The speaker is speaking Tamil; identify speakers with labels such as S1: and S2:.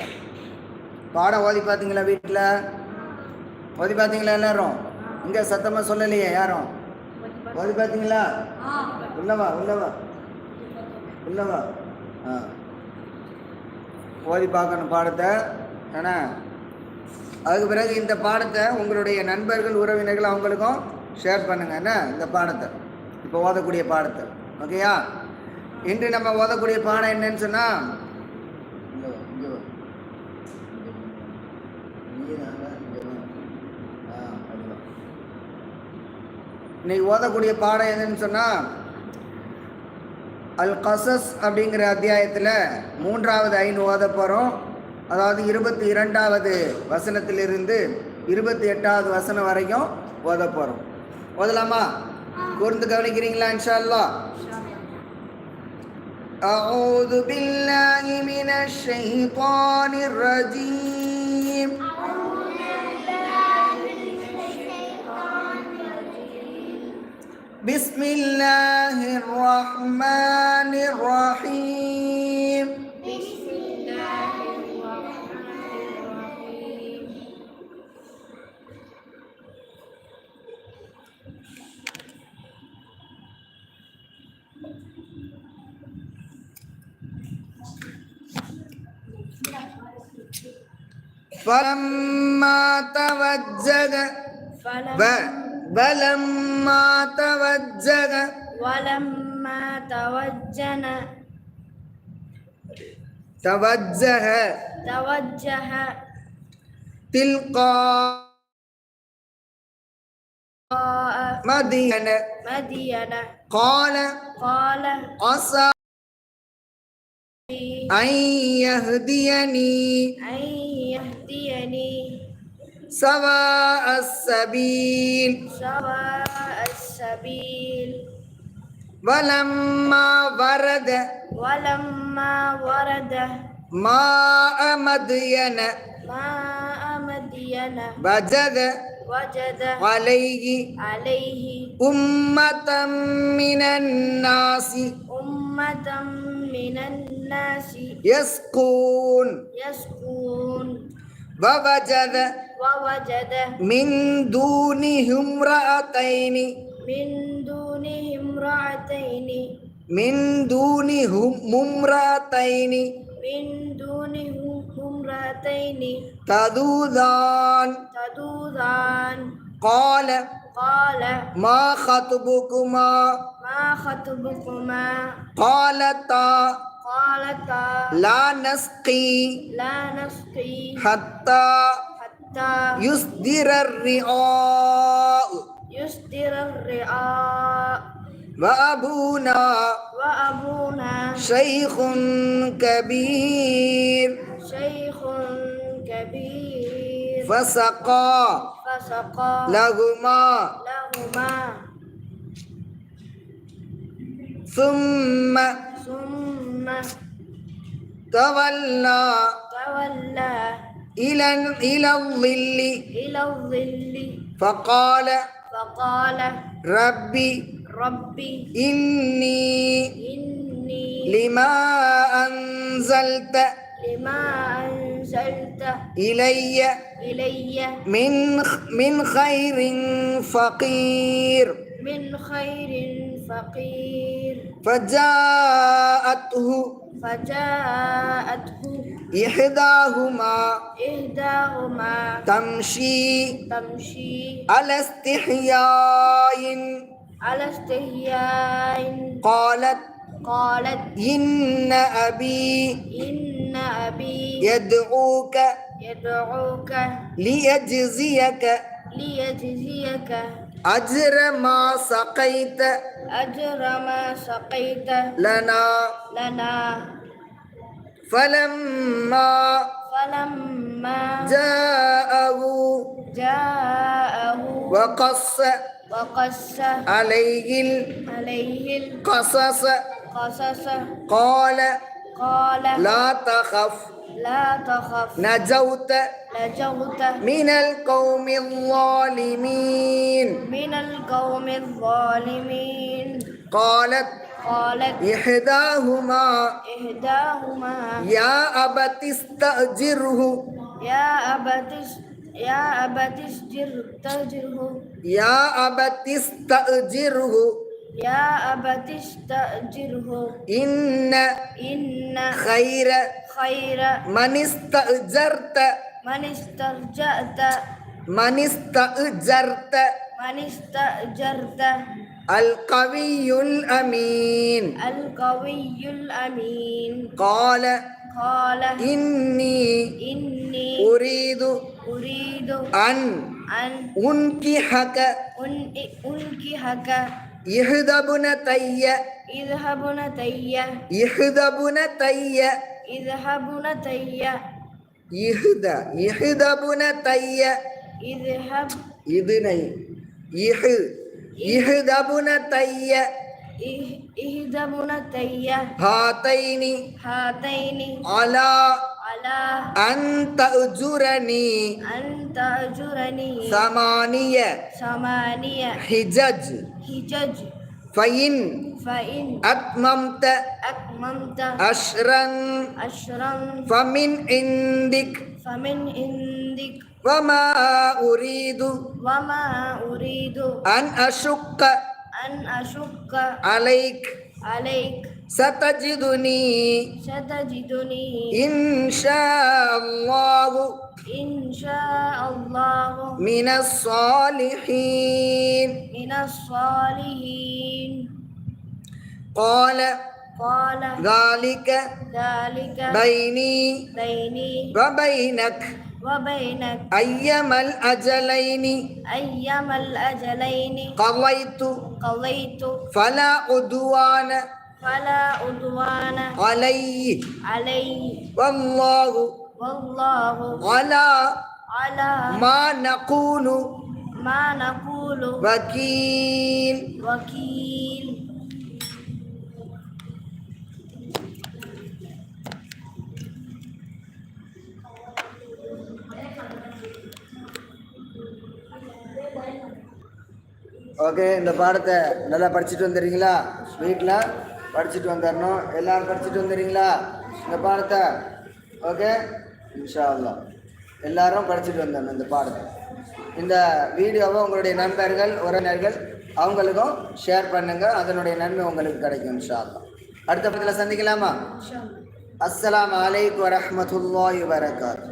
S1: கொடுத்துருக்காரு பாடம் ஓதி பார்த்தீங்களா வீட்டில்? ஓதி பார்த்தீங்களா எல்லாரும்? இங்கே சத்தமாக சொல்லலையே யாரும்? ஓதி பார்த்தீங்களா? உள்ளவா உள்ளவா? உள்ளவா? ஆ. ஓதி பார்க்கணும் பாடத்தை. ஏன்னா அதுக்கு பிறகு இந்த பாடத்தை உங்களுடைய நண்பர்கள் உறவினர்கள் அவங்களுக்கும் ஷேர் பண்ணுங்க. என்ன? இந்த பாடத்தை. இப்போ ஓதக்கூடிய பாடத்தை. ஓகேயா இன்று நம்ம ஓதக்கூடிய பாடம் என்னன்னு சொன்னால் இன்னைக்கு ஓதக்கூடிய பாடம் என்னன்னு சொன்னால் அல் கசஸ் அப்படிங்கிற அத்தியாயத்தில் மூன்றாவது ஐந்து ஓத போகிறோம் அதாவது இருபத்தி இரண்டாவது வசனத்திலிருந்து இருபத்தி எட்டாவது வசனம் வரைக்கும் ஓத போகிறோம் ஓதலாமா கூர்ந்து கவனிக்கிறீங்களா இன்ஷா அல்லாஹ் أعوذ بالله من الشيطان الرجيم بسم الله الرحمن الرحيم. فلما توجد فلما بلما توجه
S2: ولما توجن
S1: توجه
S2: توجه
S1: تلقاء مدين
S2: مدين
S1: قال
S2: قال
S1: عسى أن يهديني
S2: أن يهديني
S1: سواء السبيل
S2: سواء السبيل
S1: ولما ورد
S2: ولما ورد
S1: ماء مدين
S2: ماء مدين
S1: وجد
S2: وجد
S1: عليه
S2: عليه
S1: أمة من الناس
S2: أمة من الناس
S1: يسقون
S2: يسكون
S1: ووجد
S2: ووجد
S1: من دونهم امرأتين
S2: من دونه امرأتين
S1: من دونهم امرأتين
S2: من دونه امرأتين
S1: تذودان
S2: تذودان
S1: قال
S2: قال
S1: ما خطبكما؟
S2: ما خطبكما؟
S1: قالتا
S2: قالتا
S1: لا نسقي
S2: لا نسقي
S1: حتى
S2: حتى
S1: يصدر الرعاء
S2: يصدر الرعاء
S1: وأبونا
S2: وأبونا
S1: شيخ كبير.
S2: شيخ كبير.
S1: فسقى
S2: فسقى
S1: لهما.
S2: لهما.
S1: ثم
S2: ثم
S1: تولى
S2: تولى
S1: إلى إلى الظل
S2: إلى الظل.
S1: فقال
S2: فقال
S1: ربي
S2: ربي
S1: إني
S2: إني
S1: لما أنزلت
S2: لما أنزلت
S1: إلي
S2: إلي
S1: من من خير فقير
S2: من خير فقير.
S1: فجاءته
S2: فجاءته
S1: إحداهما
S2: إحداهما
S1: تمشي
S2: تمشي
S1: على استحياء.
S2: على استحياء.
S1: قالت
S2: قالت
S1: إن أبي
S2: إن أبي
S1: يدعوك
S2: يدعوك
S1: ليجزيك.
S2: ليجزيك.
S1: أجر ما سقيت
S2: أجر ما سقيت
S1: لنا
S2: لنا
S1: فلما
S2: فلما
S1: جاءه
S2: جاءه
S1: وقص
S2: وقص
S1: عليه
S2: عليه
S1: قصص
S2: القصص
S1: قال
S2: قال
S1: لا تخف
S2: لا تخف.
S1: نجوت
S2: نجوت.
S1: من القوم الظالمين.
S2: من القوم الظالمين.
S1: قالت
S2: قالت
S1: إحداهما
S2: إحداهما.
S1: يا أبت استأجره.
S2: يا أبت يا أبت استجر تجره
S1: يا أبت استأجره.
S2: يا أبت استأجره
S1: إن
S2: إن
S1: خير
S2: خير
S1: من استأجرت
S2: من استرجعت
S1: من استأجرت
S2: من استأجرت
S1: القوي الأمين
S2: القوي الأمين
S1: قال
S2: قال
S1: إني
S2: إني
S1: أريد
S2: أريد
S1: أن
S2: أن
S1: أنكحك
S2: أن- أنكحك
S1: இஹ்தபுன தைய.
S2: இஹ்தபுன தைய.
S1: இஹ்தபுன தைய.
S2: இஹ்தபுன தைய.
S1: இஹ்த இஹ்தபுன தைய.
S2: இஹ்தப்.
S1: இதுனை இஹ் இஹ்தபுன
S2: தைய. இஹ்தபுன தைய.
S1: ஹாதைனி.
S2: ஹாதைனி.
S1: அலா.
S2: அலா.
S1: An தஜுரனி
S2: an تأجرني
S1: ثمانية
S2: ثمانية
S1: حجج
S2: حجج
S1: فإن
S2: فإن
S1: أتممت
S2: أتممت
S1: أشرا
S2: عشرا
S1: فمن عندك
S2: فمن عندك
S1: وما أريد
S2: وما أريد
S1: أن أشق
S2: أن أشك
S1: عليك
S2: عليك
S1: ستجدني.
S2: ستجدني.
S1: إن شاء الله
S2: إن شاء الله
S1: من الصالحين.
S2: من الصالحين.
S1: قال.
S2: قال.
S1: ذلك
S2: ذلك
S1: بيني
S2: بيني
S1: وبينك.
S2: وبينك.
S1: أيما الأجلين.
S2: أيام الأجلين.
S1: قضيت.
S2: قضيت.
S1: فلا عدوان.
S2: فلا عدوان
S1: علي
S2: علي
S1: والله
S2: والله
S1: على
S2: على
S1: ما نقول
S2: ما نقول
S1: وكيل
S2: وكيل
S1: ஓகே இந்த பாடத்தை நல்லா படிச்சுட்டு வந்துடுறீங்களா வீட்டில் படிச்சுட்டு வந்துடணும் எல்லாரும் படிச்சுட்டு வந்துடுறீங்களா இந்த பாடத்தை? ஓகே? இன்ஷா அல்லா எல்லாரும் படிச்சுட்டு வந்துடணும் இந்த பாடத்தை. இந்த வீடியோவை உங்களுடைய நண்பர்கள் உறவினர்கள் அவங்களுக்கும் ஷேர் பண்ணுங்கள் அதனுடைய நன்மை உங்களுக்கு கிடைக்கும் இன்ஷா அல்லா அடுத்த படத்தில் சந்திக்கலாமா? அஸ்லாம் வலைக்கம் வரமத்துல்லா வரகாத்து